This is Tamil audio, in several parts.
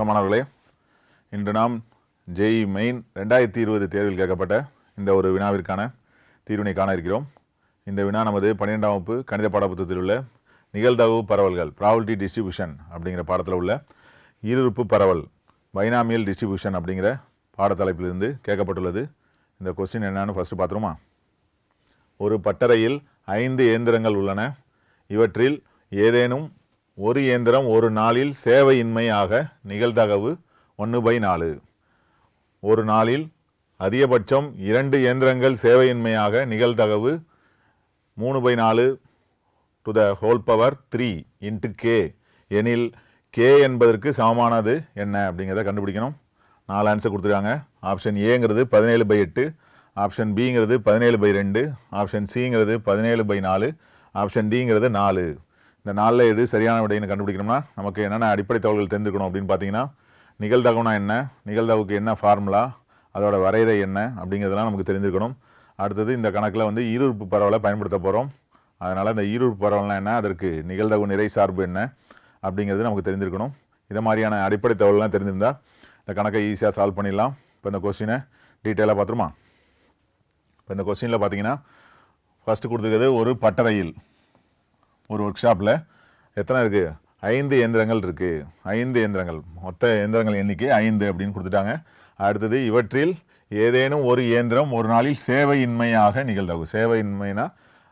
வணக்கம் மாணவர்களே இன்று நாம் ஜெய் மெயின் ரெண்டாயிரத்தி இருபது தேர்வில் கேட்கப்பட்ட இந்த ஒரு வினாவிற்கான தீர்வினை காண இருக்கிறோம். இந்த வினா நமது பன்னிரெண்டாம் வகுப்பு கணித பாடப்புத்தகத்தில் உள்ள நிகழ்தகவு பரவல்கள் ப்ராபபிலிட்டி டிஸ்ட்ரிபியூஷன் அப்படிங்கிற பாடத்தில் உள்ள ஈருறுப்பு பரவல் பைனாமியல் டிஸ்ட்ரிபியூஷன் அப்படிங்கிற பாடத்தலைப்பிலிருந்து கேட்கப்பட்டுள்ளது. இந்த கொஸ்டின் என்னன்னு ஃபஸ்ட்டு பார்த்துருமா ஒரு பட்டறையில் ஐந்து இயந்திரங்கள் உள்ளன. இவற்றில் ஏதேனும் ஒரு இயந்திரம் ஒரு நாளில் சேவையின்மையாக நிகழ்தகவு ஒன்று பை நாலு. ஒரு நாளில் அதிகபட்சம் இரண்டு இயந்திரங்கள் சேவையின்மையாக நிகழ்தகவு மூணு பை நாலு to the whole power three into K எனில் கே என்பதற்கு சமமானது என்ன அப்படிங்கிறத கண்டுபிடிக்கணும். நாலு ஆன்சர் கொடுத்துருக்காங்க. ஆப்ஷன் ஏங்கிறது பதினேழு பை எட்டு. ஆப்ஷன் பிங்கிறது பதினேழு பை ரெண்டு. ஆப்ஷன் சிங்கிறது பதினேழு பை நாலு. ஆப்ஷன் டிங்கிறது நாலு. இந்த நாளில் எது சரியான விடைன்னு கண்டுபிடிக்கணும்னா நமக்கு என்னென்ன அடிப்படை தகவல்கள் தெரிஞ்சுக்கணும் அப்படின்னு பார்த்தீங்கன்னா நிகழ்தகவுனா என்ன நிகழ்தகவுக்கு என்ன ஃபார்முலா அதோட வரையறை என்ன அப்படிங்கிறதெல்லாம் நமக்கு தெரிஞ்சுக்கணும். அடுத்தது இந்த கணக்கில் வந்து ஈருறுப்பு பரவலை பயன்படுத்த போகிறோம் அதனால் இந்த ஈருறுப்பு பரவல்னா என்ன அதற்கு நிகழ்தகவு நிறை சார்பு என்ன அப்படிங்கிறது நமக்கு தெரிஞ்சிருக்கணும் இதை மாதிரியான அடிப்படை தகவல்லாம் தெரிஞ்சிருந்தால் இந்த கணக்கை ஈஸியாக சால்வ் பண்ணிடலாம். இப்போ இந்த கொஸ்டினை டீட்டெயிலாக பார்த்துருமா? இப்போ இந்த கொஸ்டினில் பார்த்தீங்கன்னா ஃபஸ்ட்டு கொடுத்துருக்கிறது ஒரு பட்டறையில். ஒரு ஒர்க் ஷாப்பில் எத்தனை இருக்குது ஐந்து இயந்திரங்கள் இருக்குது ஐந்து இயந்திரங்கள். மொத்த இயந்திரங்கள் எண்ணிக்கை ஐந்து அப்படின்னு கொடுத்துட்டாங்க. அடுத்தது இவற்றில் ஏதேனும் ஒரு இயந்திரம் ஒரு நாளில் சேவையின்மையாக நிகழ்தகவு சேவையின்மைனா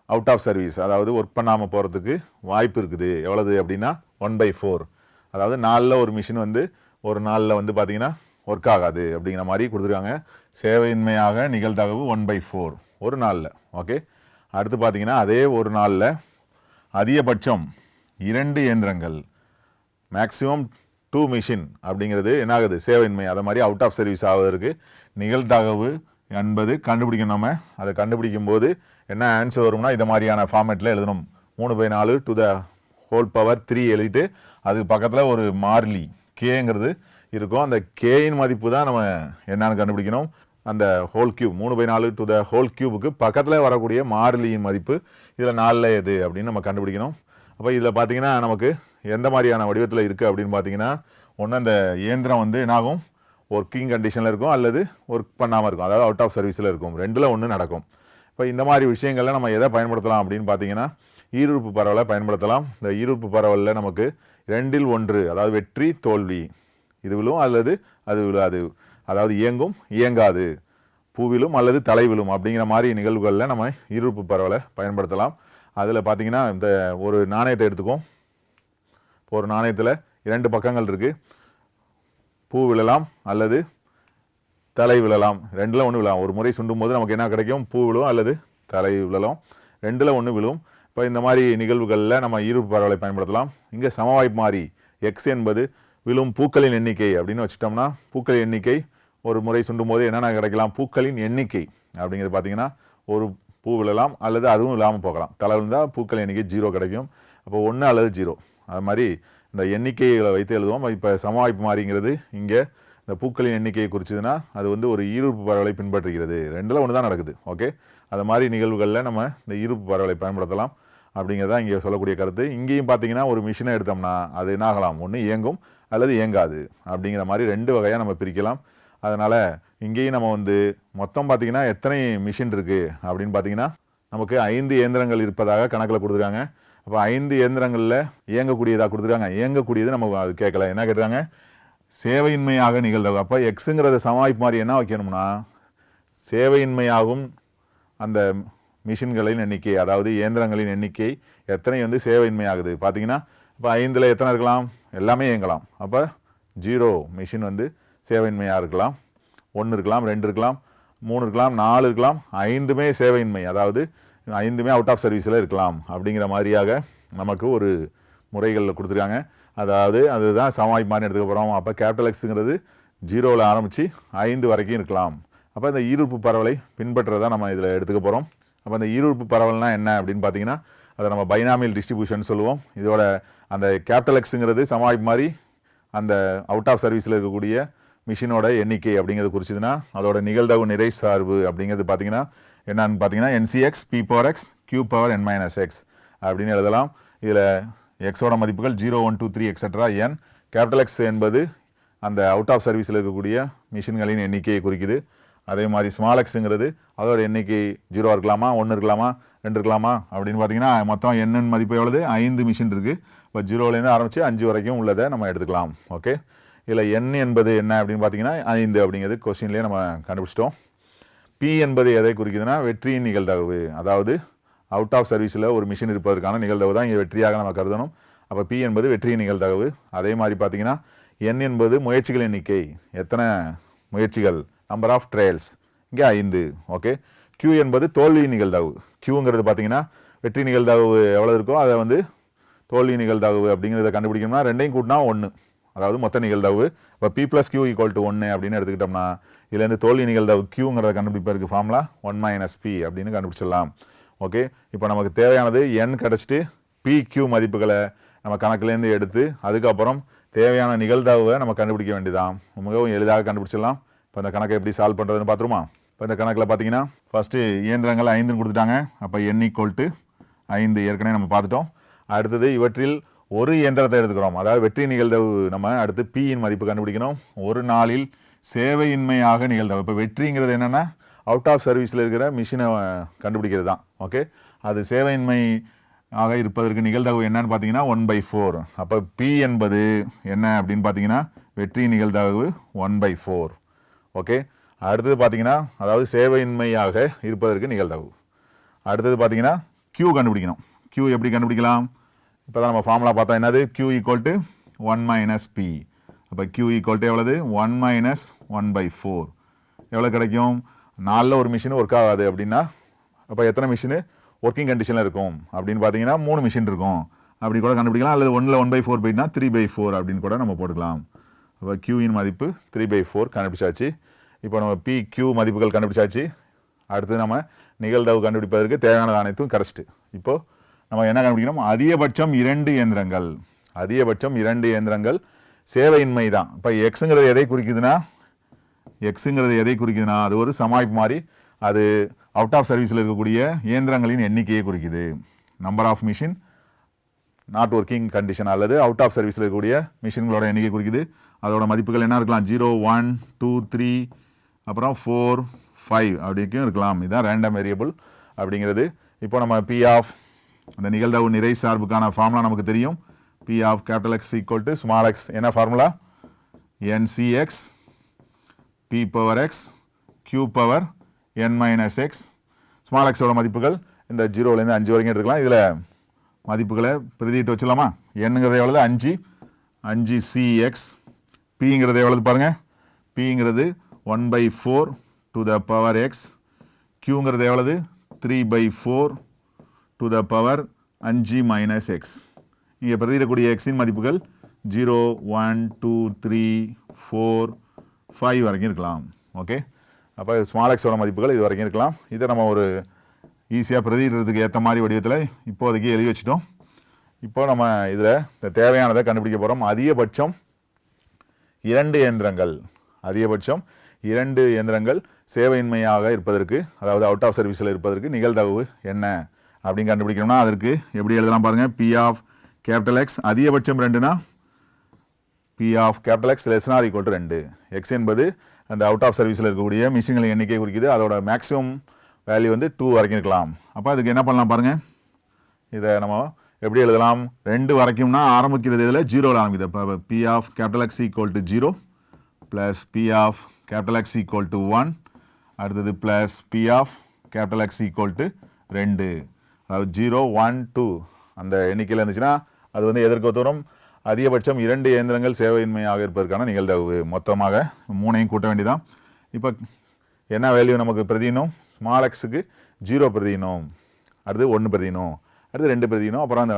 அவுட் ஆஃப் சர்வீஸ் அதாவது ஒர்க் பண்ணாமல் போகிறதுக்கு வாய்ப்பு இருக்குது. எவ்வளவு அப்படின்னா ஒன் பை ஃபோர் அதாவது நாளில் ஒரு மிஷின் வந்து ஒரு நாளில் வந்து பார்த்திங்கன்னா ஒர்க் ஆகாது அப்படிங்கிற மாதிரி கொடுத்துருக்காங்க. சேவையின்மையாக நிகழ்தகவு ஒன் பை ஃபோர் ஒரு நாளில் ஓகே அடுத்து பார்த்தீங்கன்னா அதே ஒரு நாளில் அதிகபட்சம் இரண்டு இயந்திரங்கள். மேக்ஸிமம் டூ மிஷின் அப்படிங்கிறது என்ன ஆகுது சேவையின்மை. அதை மாதிரி அவுட் ஆஃப் சர்வீஸ் ஆகுவதற்கு நிகழ்தகவு என்பது கண்டுபிடிக்கணும் நம்ம. அதை கண்டுபிடிக்கும் போது என்ன ஆன்சர் வரும்னா இதை மாதிரியான ஃபார்மேட்டில் எழுதணும். மூணு பை நாலு to the whole power three எழுதிட்டு அதுக்கு பக்கத்தில் ஒரு மார்லி கேங்கிறது இருக்கும். அந்த கேயின் மதிப்பு தான் நம்ம என்னன்னு கண்டுபிடிக்கணும். அந்த ஹோல் கியூப் மூணு பை நாலு டு த ஹோல் கியூபுக்கு பக்கத்தில் வரக்கூடிய மாறிலியின் மதிப்பு இதில் நாலில் எது அப்படின்னு நம்ம கண்டுபிடிக்கணும். அப்போ இதில் பார்த்தீங்கன்னா நமக்கு எந்த மாதிரியான வடிவத்தில் இருக்குது அப்படின்னு பார்த்தீங்கன்னா ஒன்று அந்த இயந்திரம் வந்து என்னாகும்? ஒர்க்கிங் கண்டிஷனில் இருக்கும் அல்லது ஒர்க் பண்ணாமல் இருக்கும். அதாவது அவுட் ஆஃப் சர்வீஸில் இருக்கும். ரெண்டில் ஒன்று நடக்கும். இப்போ இந்த மாதிரி விஷயங்களில் நம்ம எதை பயன்படுத்தலாம் அப்படின்னு பார்த்தீங்கன்னா ஈருறுப்பு பரவலை பயன்படுத்தலாம். இந்த ஈருறுப்பு பரவலில் நமக்கு ரெண்டில் ஒன்று அதாவது வெற்றி தோல்வி இது விழும் அல்லது அது விழாது. அதாவது இயங்கும் இயங்காது. பூவிலும் அல்லது தலைவிலும் அப்படிங்கிற மாதிரி நிகழ்வுகளில் நம்ம இருப்பு பரவலை பயன்படுத்தலாம். அதில் பார்த்தீங்கன்னா இந்த ஒரு நாணயத்தை எடுத்துக்கும் இப்போ ஒரு நாணயத்தில் இரண்டு பக்கங்கள் இருக்குது பூ விழலாம் அல்லது தலை விழலாம். ரெண்டில் ஒன்று விழலாம். ஒரு முறை சுண்டும் போது நமக்கு என்ன கிடைக்கும்? பூ விழும் அல்லது தலை விழலாம். ரெண்டில் ஒன்று விழும். இப்போ இந்த மாதிரி நிகழ்வுகளில் நம்ம இருப்பு பரவலை பயன்படுத்தலாம். இங்கே சமவாய்ப்பு மாறி எக்ஸ் என்பது விழும் பூக்களின் எண்ணிக்கை அப்படின்னு வச்சுட்டோம்னா பூக்களின் எண்ணிக்கை ஒரு முறை சுண்டும் போது என்னென்ன கிடைக்கலாம்? பூக்களின் எண்ணிக்கை அப்படிங்கிறது பார்த்தீங்கன்னா ஒரு பூ விழலாம் அல்லது அதுவும் இல்லாமல் போகலாம். தலை விழுந்தால் பூக்கள் எண்ணிக்கை ஜீரோ கிடைக்கும். அப்போ ஒன்று அல்லது ஜீரோ. அது மாதிரி இந்த எண்ணிக்கைகளை வைத்து எழுதுவோம். இப்போ சமவாய்ப்பு மாறிங்கிறது இங்கே. இந்த பூக்களின் எண்ணிக்கையை குறிச்சதுன்னா அது வந்து ஒரு ஈர்ப்பு பரவலை பின்பற்றுகிறது. ரெண்டில் ஒன்று தான் நடக்குது. ஓகே? அது மாதிரி நிகழ்வுகளில் நம்ம இந்த ஈர்ப்பு பரவலை பயன்படுத்தலாம் அப்படிங்கிறதா இங்கே சொல்லக்கூடிய கருத்து. இங்கேயும் பார்த்தீங்கன்னா ஒரு மிஷினை எடுத்தோம்னா அது என்ன ஆகலாம் ஒன்று இயங்கும் அல்லது இயங்காது அப்படிங்கிற மாதிரி ரெண்டு வகையாக நம்ம பிரிக்கலாம். அதனால் இங்கேயும் நம்ம வந்து மொத்தம் பார்த்தீங்கன்னா எத்தனை மிஷின் இருக்குது அப்படின்னு பார்த்தீங்கன்னா நமக்கு ஐந்து இயந்திரங்கள் இருப்பதாக கணக்கில் கொடுத்துருக்காங்க. அப்போ ஐந்து இயந்திரங்களில் இயங்கக்கூடியதாக கொடுத்துருக்காங்க. இயங்கக்கூடியது நம்ம அது கேட்கல. என்ன கேட்டுறாங்க சேவையின்மையாக நிகழ்தகவு அப்போ எக்ஸுங்கிறத சமாளிப்பு மாதிரி என்ன வைக்கணும்னா சேவையின்மையாகும் அந்த மிஷின்களின் எண்ணிக்கை அதாவது இயந்திரங்களின் எண்ணிக்கை எத்தனை வந்து சேவையின்மையாகுது? பார்த்தீங்கன்னா இப்போ ஐந்தில் எத்தனை இருக்கலாம்? எல்லாமே இயங்கலாம். அப்போ ஜீரோ மிஷின் வந்து சேவையின்மையாக இருக்கலாம். ஒன்று இருக்கலாம் ரெண்டு இருக்கலாம் மூணு இருக்கலாம் நாலு இருக்கலாம் ஐந்துமே சேவையின்மை. அதாவது ஐந்துமே அவுட் ஆஃப் சர்வீஸில் இருக்கலாம். அப்படிங்கிற மாதிரியாக நமக்கு ஒரு முறைகளில் கொடுத்துருக்காங்க. அதாவது அதுதான் சமாளிப்பு மாதிரி எடுத்துக்க போகிறோம் அப்போ கேபிட்டல் எக்ஸுங்கிறது ஜீரோவில் ஆரம்பித்து ஐந்து வரைக்கும் இருக்கலாம். அப்போ இந்த ஈருறுப்பு பரவலை பின்பற்றுறதை நம்ம இதில் எடுத்துக்க போகிறோம் அப்போ இந்த ஈருறுப்பு பரவல்னால் என்ன அப்படின்னு பார்த்தீங்கன்னா அதை நம்ம பைனாமியல் டிஸ்ட்ரிபியூஷன் சொல்லுவோம். இதோட அந்த கேபிட்டல் எக்ஸுங்கிறது சமாளிப்பு மாதிரி அந்த அவுட் ஆஃப் சர்வீஸில் இருக்கக்கூடிய மிஷினோட எண்ணிக்கை அப்படிங்கிறது குறிச்சதுன்னா அதோட நிகழ்தகவு நிறை சார்பு அப்படிங்கிறது பார்த்தீங்கன்னா என்னன்னு பார்த்தீங்கன்னா n C x p power x q power n minus x அப்படின்னு எழுதலாம். இதில் எக்ஸோட மதிப்புகள் zero one two three extra n capital x என்பது அந்த அவுட் ஆஃப் சர்வீஸில் இருக்கக்கூடிய மிஷின்களின் எண்ணிக்கையை குறிக்குது. அதே மாதிரி ஸ்மால் எக்ஸுங்கிறது அதோட எண்ணிக்கை ஜீரோ இருக்கலாமா ஒன்று இருக்கலாமா ரெண்டு இருக்கலாமா அப்படின்னு பார்த்தீங்கன்னா மொத்தம் எண்ணின் மதிப்பு எவ்வளவு? ஐந்து மிஷின் இருக்குது இப்போ ஜீரோலேருந்து ஆரம்பித்து அஞ்சு வரைக்கும் உள்ளதை நம்ம எடுத்துக்கலாம். ஓகே இதில் என் என்பது என்ன அப்படின்னு பார்த்தீங்கன்னா ஐந்து அப்படிங்கிறது கொஸ்டின்லேயே நம்ம கண்டுபிடிச்சிட்டோம். பி என்பது எதை குறிக்குதுன்னா வெற்றியின் நிகழ்தகவு. அதாவது அவுட் ஆஃப் சர்வீஸில் ஒரு மிஷின் இருப்பதற்கான நிகழ்தகவு தான் இங்கே வெற்றியாக நம்ம கருதணும். அப்போ பி என்பது வெற்றியின் நிகழ்தகவு. அதே மாதிரி பார்த்தீங்கன்னா என் என்பது முயற்சிகள் எண்ணிக்கை. எத்தனை முயற்சிகள்? நம்பர் ஆஃப் ட்ரையல்ஸ் இங்கே ஐந்து ஓகே கியூ என்பது தோல்வி நிகழ்தகவு. கியூங்கிறது பார்த்தீங்கன்னா வெற்றி நிகழ்தகவு எவ்வளோ இருக்கோ அதை வந்து தோல்வி நிகழ்தகவு அப்படிங்கிறத கண்டுபிடிக்கணும்னா ரெண்டையும் கூட்டினா ஒன்று அதாவது மொத்த நிகழ்தவு இப்போ p plus q equal to ஒன்று அப்படின்னு எடுத்துக்கிட்டோம்னா இதுலேருந்து தோல்வி நிகழ்தவு கியூங்கிறத கண்டுபிடிப்பதற்கு ஃபார்முலா ஒன் மைனஸ் பி அப்படின்னு கண்டுபிடிச்சிடலாம். ஓகே இப்போ நமக்கு தேவையானது என் கிடச்சிட்டு பி கியூ மதிப்புகளை நம்ம கணக்குலேருந்து எடுத்து அதுக்கப்புறம் தேவையான நிகழ்தகவை நம்ம கண்டுபிடிக்க வேண்டியதான் மிகவும் எளிதாக கண்டுபிடிச்சிடலாம். இப்போ இந்த கணக்கை எப்படி சால்வ் பண்ணுறதுன்னு பார்த்துருமா? இப்போ இந்த கணக்கில் பார்த்தீங்கன்னா ஃபஸ்ட்டு இயந்திரங்கள் ஐந்துன்னு கொடுத்துட்டாங்க. அப்போ என் ஈக்குவல் டு ஐந்து ஏற்கனவே நம்ம பார்த்துட்டோம். அடுத்தது இவற்றில் ஒரு இயந்திரத்தை எடுத்துக்கிறோம். அதாவது வெற்றி நிகழ்தவு நம்ம அடுத்து பியின் மதிப்பு கண்டுபிடிக்கணும். ஒரு நாளில் சேவையின்மையாக நிகழ்தவு இப்போ வெற்றிங்கிறது என்னென்னா அவுட் ஆஃப் சர்வீஸில் இருக்கிற மிஷினை கண்டுபிடிக்கிறது தான் ஓகே அது சேவையின்மை ஆக இருப்பதற்கு நிகழ்தகவு என்னன்னு பார்த்தீங்கன்னா ஒன் பை ஃபோர் அப்போ பி என்பது என்ன அப்படின்னு பார்த்தீங்கன்னா வெற்றி நிகழ்தகவு ஒன் பை ஃபோர் ஓகே அடுத்தது பார்த்தீங்கன்னா அதாவது சேவையின்மையாக இருப்பதற்கு நிகழ்தகவு. அடுத்தது பார்த்தீங்கன்னா க்யூ கண்டுபிடிக்கணும். க்யூ எப்படி கண்டுபிடிக்கலாம்? இப்போ தான் நம்ம ஃபார்முலா பார்த்தா என்னது? Q equal to one minus p அப்போ க்யூ ஈக்குவல் டு எவ்வளவு? One minus one by four எவ்வளோ கிடைக்கும்? நாலில் ஒரு மிஷின் ஒர்க் ஆகாது அப்படின்னா அப்போ எத்தனை மிஷினு ஒர்க்கிங் கண்டிஷனில் இருக்கும். அப்படின்னு பார்த்தீங்கன்னா மூணு மிஷின் இருக்கும். அப்படி கூட கண்டுபிடிக்கலாம். அல்லது ஒன்றில் ஒன் பை ஃபோர் போயிட்டுனா த்ரீ பை ஃபோர் அப்படின்னு கூட நம்ம போட்டுக்கலாம். அப்போ கியூயின் மதிப்பு த்ரீ பை ஃபோர் கண்டுபிடிச்சாச்சு. இப்போ நம்ம பி கியூ மதிப்புகள் கண்டுபிடிச்சாச்சு. அடுத்து நம்ம நிகழ்தவு கண்டுபிடிப்பதற்கு தேவையானது அனைத்தும் கிடச்சிட்டு இப்போது நம்ம என்ன கண்டுபிடிக்கணும் அதிகபட்சம் இரண்டு இயந்திரங்கள். அதிகபட்சம் இரண்டு இயந்திரங்கள் சேவையின்மை தான் இப்போ எக்ஸுங்கிறது எதை குறிக்குதுன்னா? எக்ஸுங்கிறது எதை குறிக்குதுன்னா? அது ஒரு சமாளிப்பு மாதிரி அது அவுட் ஆஃப் சர்வீஸில் இருக்கக்கூடிய இயந்திரங்களின் எண்ணிக்கையை குறிக்குது. Number of machine not working condition அல்லது அவுட் ஆஃப் சர்வீஸில் இருக்கக்கூடிய மிஷின்களோட எண்ணிக்கை குறிக்குது. அதோட மதிப்புகள் என்ன இருக்கலாம்? ஜீரோ ஒன் டூ த்ரீ அப்புறம் ஃபோர் ஃபைவ் அப்படிக்கும் இருக்கலாம். இதுதான் ரேண்டம் வேரியபிள் அப்படிங்கிறது. இப்போ நம்ம பி ஆஃப் அந்த நிகழ்தகவு நிறை சார்புக்கான ஃபார்முலா நமக்கு தெரியும். P of capital x equal to small x என்ன formula n C x p power x q power n minus x small எக்ஸோட மதிப்புகள் இந்த ஜீரோலேருந்து அஞ்சு வரைக்கும் எடுத்துக்கலாம். இதில் மதிப்புகளை பிரதிட்டு வச்சிடலாமா? என்னங்கிறது எவ்வளவு? அஞ்சு. அஞ்சு சிஎக்ஸ் பிங்கிறது எவ்வளவு பாருங்கள் பிங்கிறது one by four to the power x கியூங்கிறது எவ்வளவு? Three by four to the power அஞ்சு மைனஸ் எக்ஸ் இங்கே பிரதியிடக்கூடிய எக்ஸின் மதிப்புகள் zero one two three four five வரைக்கும் இருக்கலாம். ஓகே அப்போ ஸ்மால் எக்ஸோட மதிப்புகள் இது வரைக்கும் இருக்கலாம். இதை நம்ம ஒரு ஈஸியாக பிரதியிடுறதுக்கு ஏற்ற மாதிரி வடிவத்தில் இப்போதைக்கு எழுதி வச்சிட்டோம். இப்போ நம்ம இதில் இந்த தேவையானதை கண்டுபிடிக்க போகிறோம் அதிகபட்சம் இரண்டு இயந்திரங்கள். அதிகபட்சம் இரண்டு இயந்திரங்கள் சேவையின்மையாக இருப்பதற்கு அதாவது அவுட் ஆஃப் சர்வீஸில் இருப்பதற்கு நிகழ்தகவு என்ன? அப்படின்னு கண்டுபிடிக்கணும்னா அதற்கு எப்படி எழுதலாம் பாருங்கள் பி ஆஃப் கேபிட்டல் எக்ஸ் அதிகபட்சம் ரெண்டுனா p of capital x less or equal to ரெண்டு. எக்ஸ் என்பது அந்த அவுட் ஆஃப் சர்வீஸில் இருக்கக்கூடிய மிஷின்களின் எண்ணிக்கை குறிக்குது. அதோட மேக்ஸிமம் வேல்யூ வந்து டூ வரைக்கும் இருக்கலாம். அப்போ அதுக்கு என்ன பண்ணலாம் பாருங்கள் இதை நம்ம எப்படி எழுதலாம்? ரெண்டு வரைக்கும்னா ஆரம்பிக்கிறது இதில் ஜீரோவில் ஆரம்பிக்குது. இப்போ p of capital x equal to zero plus p of capital x equal to one அடுத்தது plus p of capital x equal to ரெண்டு. ஜீரோ ஒன் டூ அந்த எண்ணிக்கையில் இருந்துச்சுன்னா அது வந்து எதற்கு தூரம் அதிகபட்சம் இரண்டு இயந்திரங்கள் சேவையின்மையாக இருப்பதற்கான நிகழ்தகவு. மொத்தமாக மூணையும் கூட்ட வேண்டியதான் இப்போ என்ன வேல்யூ நமக்கு பிரதியினோம்? ஸ்மால் எக்ஸுக்கு ஜீரோ பிரதியினோம். அடுத்து ஒன்று பிரதியினோம். அடுத்து ரெண்டு பிரதியினோம். அப்புறம் அந்த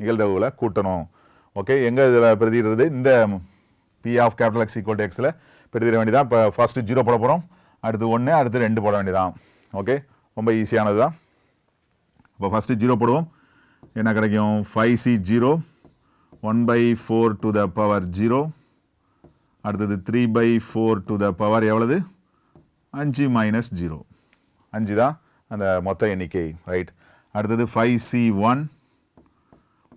நிகழ்தகவுல கூட்டணும். ஓகே எங்கே இதில் பிரதிடுறது இந்த p of capital x equal to எக்ஸில் பிரதிட வேண்டியதான் இப்போ ஃபஸ்ட்டு ஜீரோ போட போகிறோம் அடுத்து ஒன்று அடுத்து ரெண்டு போட வேண்டியதான் ஓகே ரொம்ப ஈஸியானது தான் இப்போ ஃபஸ்ட்டு ஜீரோ போடுவோம். என்ன கிடைக்கும்? Five C zero one by four to the power zero அடுத்தது three by four to the power எவ்வளவு? அஞ்சு மைனஸ் ஜீரோ அஞ்சு தான் அந்த மொத்த எண்ணிக்கை ரைட் அடுத்தது five C one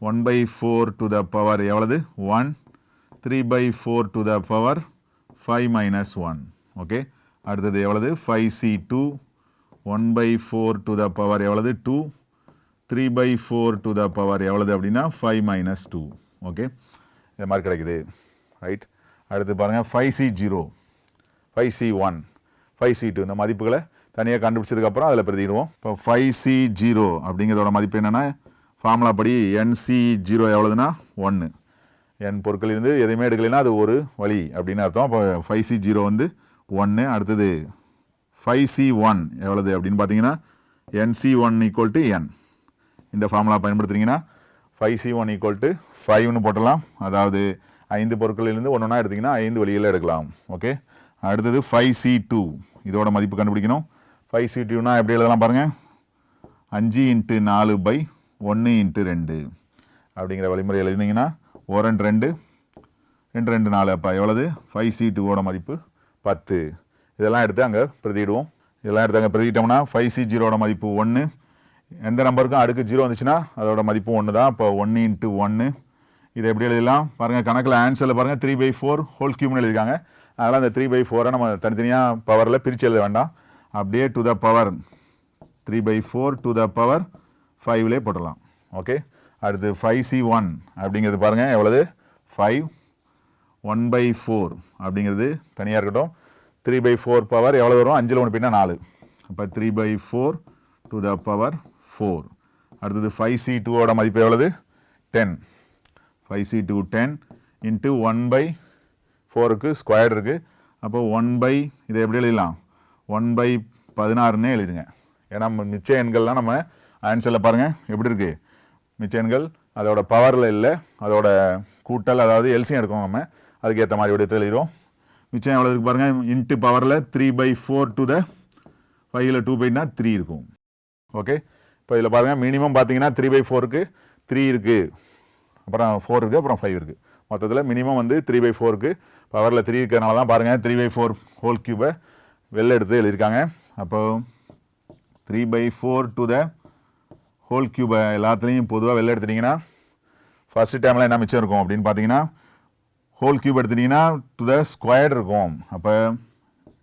one by four to the power எவ்வளவு? One three by four to the power five minus one okay அடுத்தது எவ்வளவு? Five C two one by four to the power எவ்வளவு? Two three by four to the power எவ்வளவு அப்படின்னா ஃபைவ் மைனஸ் டூ ஓகே இது மாதிரி கிடைக்குது. ரைட் அடுத்து பாருங்கள் five C zero five C one five C two இந்த மதிப்புகளை தனியாக கண்டுபிடிச்சதுக்கப்புறம் அதில் பிரதிடுவோம் இப்போ ஃபைவ் சி ஜீரோ அப்படிங்கிறதோட மதிப்பு என்னென்னா ஃபார்முலா படி என்சி ஜீரோ எவ்வளோதுன்னா ஒன்று என் பொருட்களிலிருந்து எதுவுமே எடுக்கலைன்னா அது ஒரு வழி அப்படின்னு அர்த்தம். அப்போ ஃபைவ் சி ஜீரோ வந்து ஒன்று அடுத்தது ஃபைவ் சி ஒன் எவ்வளவு அப்படின்னு பார்த்தீங்கன்னா n C one equal to n இந்த formula பயன்படுத்துனீங்கன்னா five C one equal to ஃபைவ்னு போட்டலாம் அதாவது ஐந்து பொருட்களிலிருந்து ஒன்று ஒன்றா எடுத்தீங்கன்னா ஐந்து வழியில் எடுக்கலாம். ஓகே அடுத்தது ஃபைவ் சி டூ இதோட மதிப்பு கண்டுபிடிக்கணும். ஃபைவ் சி டூனா எப்படி எழுதலாம் பாருங்கள் அஞ்சு இன்ட்டு நாலு பை ஒன்று இன்ட்டு ரெண்டு. அப்படிங்கிற வழிமுறை எழுதினீங்கன்னா ஒரு ரெண்டு ரெண்டு ரெண்டு ரெண்டு நாலு. அப்போ எவ்வளவு? ஃபைவ் சி டூவோட மதிப்பு பத்து. இதெல்லாம் எடுத்து அங்கே பிரதிடுவோம் இதெல்லாம் எடுத்து அங்கே பிரதிட்டோம்னா ஃபைவ் சி ஜீரோட மதிப்பு ஒன்று எந்த நம்பருக்கும் அடுக்கு ஜீரோ வந்துச்சுன்னா அதோட மதிப்பு ஒன்று தான் இப்போ ஒன்று இன்ட்டு ஒன்று இதை எப்படி எழுதலாம்? பாருங்கள் கணக்கில் ஆன்சரில் பாருங்கள் த்ரீ பை ஃபோர் ஹோல் கியூப்னு எழுதிருக்காங்க அதனால் அந்த த்ரீ பை ஃபோரை நம்ம தனித்தனியாக பவரில் பிரித்து எழுத வேண்டாம். அப்படியே to the power three by four to the power ஃபைவ்லே போட்டுடலாம். ஓகே அடுத்து ஃபைவ் சி ஒன் அப்படிங்கிறது பாருங்கள் எவ்வளவு? ஃபைவ் ஒன் பை ஃபோர் அப்படிங்கிறது தனியாக இருக்கட்டும். த்ரீ பை ஃபோர் பவர் எவ்வளோ வரும்? அஞ்சில் ஒன்று பின்னா நாலு. அப்போ three by four to the power four அடுத்தது ஃபைவ் சி டூவோட மதிப்பு எவ்வளவு? Ten five C two ten into one by ஃபோருக்கு ஸ்கொயர் இருக்குது அப்போ ஒன் பை இதை எப்படி எழுதலாம்? ஒன் பை பதினாறுன்னே எழுதுங்க. ஏன்னா மிச்ச எண்கள்லாம் நம்ம ஆன்சரில் பாருங்கள் எப்படி இருக்குது மிச்ச எண்கள் அதோட பவரில் இல்லை அதோட கூட்டல் அதாவது எல்சியம் எடுக்கும் நம்ம. அதுக்கேற்ற மாதிரி விடத்தில் எழுதிடும் மிச்சம் எவ்வளோ இருக்கு பாருங்கள் இன்ட்டு பவரில் three by four to the ஃபைவ்ல டூ பைனா த்ரீ இருக்கும். ஓகே இப்போ இதில் பாருங்கள் மினிமம் பார்த்தீங்கன்னா த்ரீ பை ஃபோருக்கு த்ரீ இருக்குது அப்புறம் ஃபோர் இருக்குது அப்புறம் ஃபைவ் இருக்குது மொத்தத்தில் மினிமம் வந்து த்ரீ பை ஃபோருக்கு பவரில் த்ரீ இருக்கிறனால தான் பாருங்கள் த்ரீ பை ஃபோர் ஹோல் கியூபை வெளில எடுத்து எழுதியிருக்காங்க. அப்போ three by four to the whole கியூபை எல்லாத்துலேயும் பொதுவாக வெளில எடுத்துட்டிங்கன்னா ஃபஸ்ட்டு டைமில் என்ன மிச்சம் இருக்கும் அப்படின்னு பார்த்தீங்கன்னா ஹோல் கியூப் எடுத்துட்டிங்கன்னா டு த ஸ்கொயர் இருக்கும். அப்போ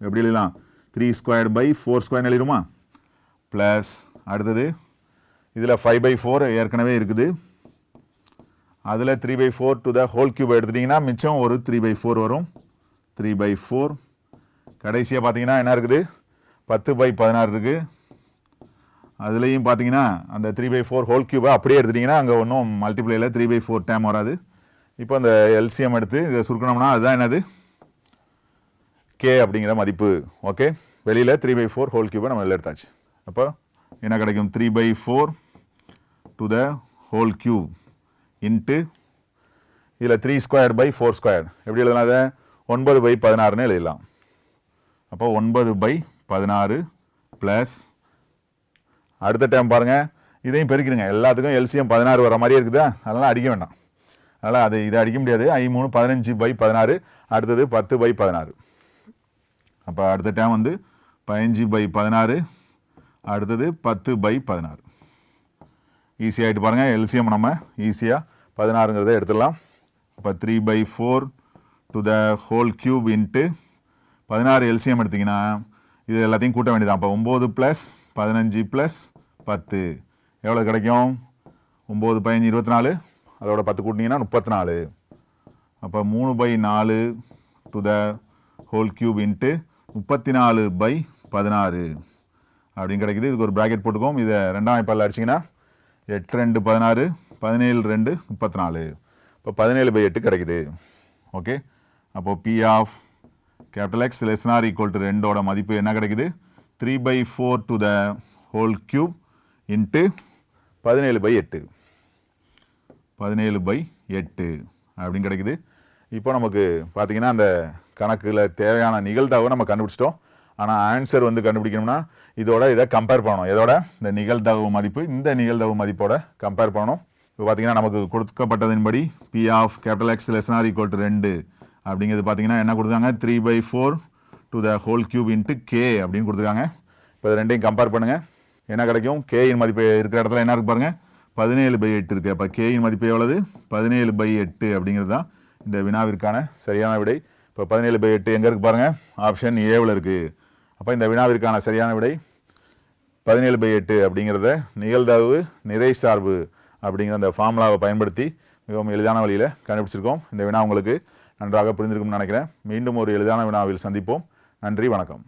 எப்படி எழுதலாம்? Three square by four square எழுதிருமா plus அடுத்தது இதில் ஃபைவ் பை ஃபோர் ஏற்கனவே இருக்குது. அதில் three by four to the whole cube எடுத்துட்டிங்கன்னா மிச்சம் ஒரு த்ரீ பை ஃபோர் வரும். த்ரீ பை ஃபோர் கடைசியாக பார்த்தீங்கன்னா என்ன இருக்குது? பத்து பை பதினாறு இருக்குது அதுலேயும் பார்த்தீங்கன்னா அந்த த்ரீ பை ஃபோர் ஹோல் கியூபை அப்படியே எடுத்துட்டிங்கன்னா அங்கே ஒன்றும் மல்டிப்ளையில் த்ரீ பை ஃபோர் டேம் வராது. இப்போ அந்த எல்சிஎம் எடுத்து இதை சுருக்கணும்னா அதுதான் என்னது? கே அப்படிங்கிற மதிப்பு. ஓகே வெளியில் த்ரீ பை ஃபோர் ஹோல் கியூபை நம்ம வெளில எடுத்தாச்சு. அப்போ என்ன கிடைக்கும்? Three by four to the whole cube into இதில் three square by four square எப்படி எழுதலாம் அதை ஒன்பது பை பதினாறுன்னு எழுதலாம் அப்போ ஒன்பது பை பதினாறு ப்ளஸ் அடுத்த டைம் பாருங்கள் இதையும் பெருக்கிடுங்க. எல்லாத்துக்கும் எல்சிஎம் பதினாறு வர மாதிரியே இருக்குதா? அதனால் அடிக்க வேண்டாம். அதனால் அது இதை அடிக்க முடியாது. ஐமூணு பதினஞ்சு பை பதினாறு அடுத்தது பத்து பை பதினாறு. அப்போ அடுத்த டைம் வந்து பதினஞ்சு பை பதினாறு அடுத்தது பத்து பை பதினாறு. ஈஸியாகிட்டு பாருங்கள் எல்சிஎம் நம்ம ஈஸியாக பதினாறுங்கிறத எடுத்துடலாம். இப்போ three by four to the whole cube into பதினாறு எல்சிஎம் எடுத்திங்கன்னா இது எல்லாத்தையும் கூட்ட வேண்டியதான் அப்போ ஒம்பது ப்ளஸ் பதினஞ்சு ப்ளஸ் பத்து. எவ்வளோ கிடைக்கும்? ஒம்பது பதினஞ்சு இருபத்தி நாலு அதோட பத்து கூட்டினீங்கன்னா முப்பத்தி நாலு அப்போ மூணு பை நாலு to the whole cube into முப்பத்தி நாலு பை பதினாறு. அப்படின்னு கிடைக்குது. இதுக்கு ஒரு ப்ராக்கெட் போட்டுக்கோம் இதை ரெண்டாம் வாய்ப்பால் அடிச்சிங்கன்னா எட்டு ரெண்டு பதினாறு பதினேழு ரெண்டு முப்பத்தி நாலு இப்போ பதினேழு பை எட்டு கிடைக்குது. ஓகே. அப்போது B of capital X லெஸ்னார் equal to ரெண்டோட மதிப்பு என்ன கிடைக்குது? Three by four to the whole cube into பதினேழு பை எட்டு. பதினேழு பை எட்டு அப்படின்னு கிடைக்குது. இப்போ நமக்கு பார்த்தீங்கன்னா அந்த கணக்கில் தேவையான நிகழ்தாவை நம்ம கண்டுபிடிச்சிட்டோம். ஆனால் ஆன்சர் வந்து கண்டுபிடிக்கணும்னா இதோட இதை கம்பேர் பண்ணணும். இதோட இந்த நிகழ்தகவு மதிப்பு இந்த நிகழ்தகவு மதிப்போட கம்பேர் பண்ணணும். இப்போ பார்த்தீங்கன்னா நமக்கு கொடுக்கப்பட்டதின்படி B of capital X லெஸ்னார் equal to ரெண்டு அப்படிங்கிறது பார்த்தீங்கன்னா என்ன கொடுத்துருக்காங்க? Three by four to the whole cube into K அப்படின்னு கொடுத்துருக்காங்க. இப்போ இது ரெண்டையும் கம்பேர் பண்ணுங்கள் என்ன கிடைக்கும்? கேயின் மதிப்பு இருக்கிற இடத்துல என்ன இருக்கு பாருங்கள் பதினேழு பை எட்டு இருக்குது அப்போ கேயின் மதிப்பு எவ்வளவு? பதினேழு பை எட்டு அப்படிங்கிறது தான் இந்த வினாவிற்கான சரியான விடை. இப்போ பதினேழு பை எட்டு எங்கே இருக்குது பாருங்கள் ஆப்ஷன் ஏவில் இருக்குது அப்போ இந்த வினாவிற்கான சரியான விடை பதினேழு பை எட்டு அப்படிங்கிறத நிகழ்தகவு நிறை சார்பு அப்படிங்கிற அந்த ஃபார்முலாவை பயன்படுத்தி மிகவும் எளிதான வழியில் கண்டுபிடிச்சிருக்கோம். இந்த வினா உங்களுக்கு நன்றாக புரிந்திருக்கும்னு நினைக்கிறேன். மீண்டும் ஒரு எளிதான வினாவில் சந்திப்போம். நன்றி வணக்கம்.